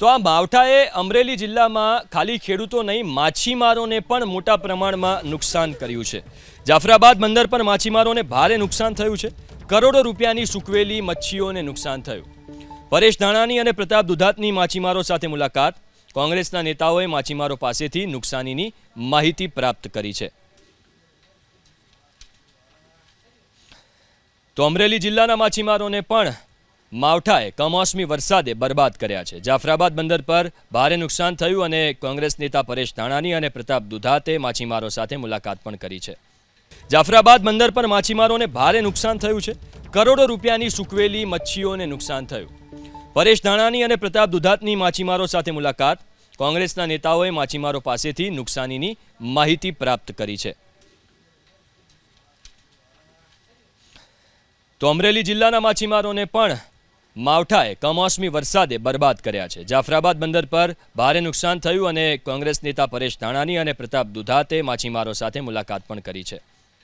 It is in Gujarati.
તો આ માવઠાએ અમરેલી જિલ્લામાં ખાલી ખેડૂતો નહીં, માછીમારોને પણ મોટા પ્રમાણમાં નુકસાન કર્યું છે. જાફરાબાદ બંદર પર માછીમારોને ભારે નુકસાન થયું છે. કરોડો રૂપિયાની સૂકવેલી મચ્છીઓને નુકસાન થયું. પરેશ ધાણાની અને પ્રતાપ દુધાતની માછીમારો સાથે મુલાકાત. કોંગ્રેસના નેતાઓએ માછીમારો પાસેથી નુકસાનીની માહિતી પ્રાપ્ત કરી છે. તો અમરેલી જિલ્લાના માછીમારોને પણ માવઠાએ કમોસમી વરસાદે બરબાદ કર્યા છે. જાફરાબાદ બંદર પર ભારે નુકસાન થયું અને કોંગ્રેસ નેતા પરેશ ધાણાની અને પ્રતાપ દુધાતે માછીમારો સાથે મુલાકાત પણ કરી છે. જાફરાબાદ બંદર પર માછીમારોને ભારે નુકસાન થયું છે. કરોડો રૂપિયાની સૂકવેલી મચ્છીઓને નુકસાન થયું. પરેશ ધાણાની અને પ્રતાપ દુધાતની માછીમારો સાથે મુલાકાત કોંગ્રેસના નેતાઓએ માછીમારો પાસેથી નુકસાનીની માહિતી પ્રાપ્ત કરી છે. તો અમરેલી જિલ્લાના માછીમારોને પણ માવઠાએ કમોસમી વરસાદે બરબાદ કર્યા છે. જાફરાબાદ બંદર પર ભારે નુકસાન થયું અને કોંગ્રેસ નેતા પરેશ ધાણાની અને પ્રતાપ દુધાતે માછીમારો સાથે મુલાકાત પણ કરી છે.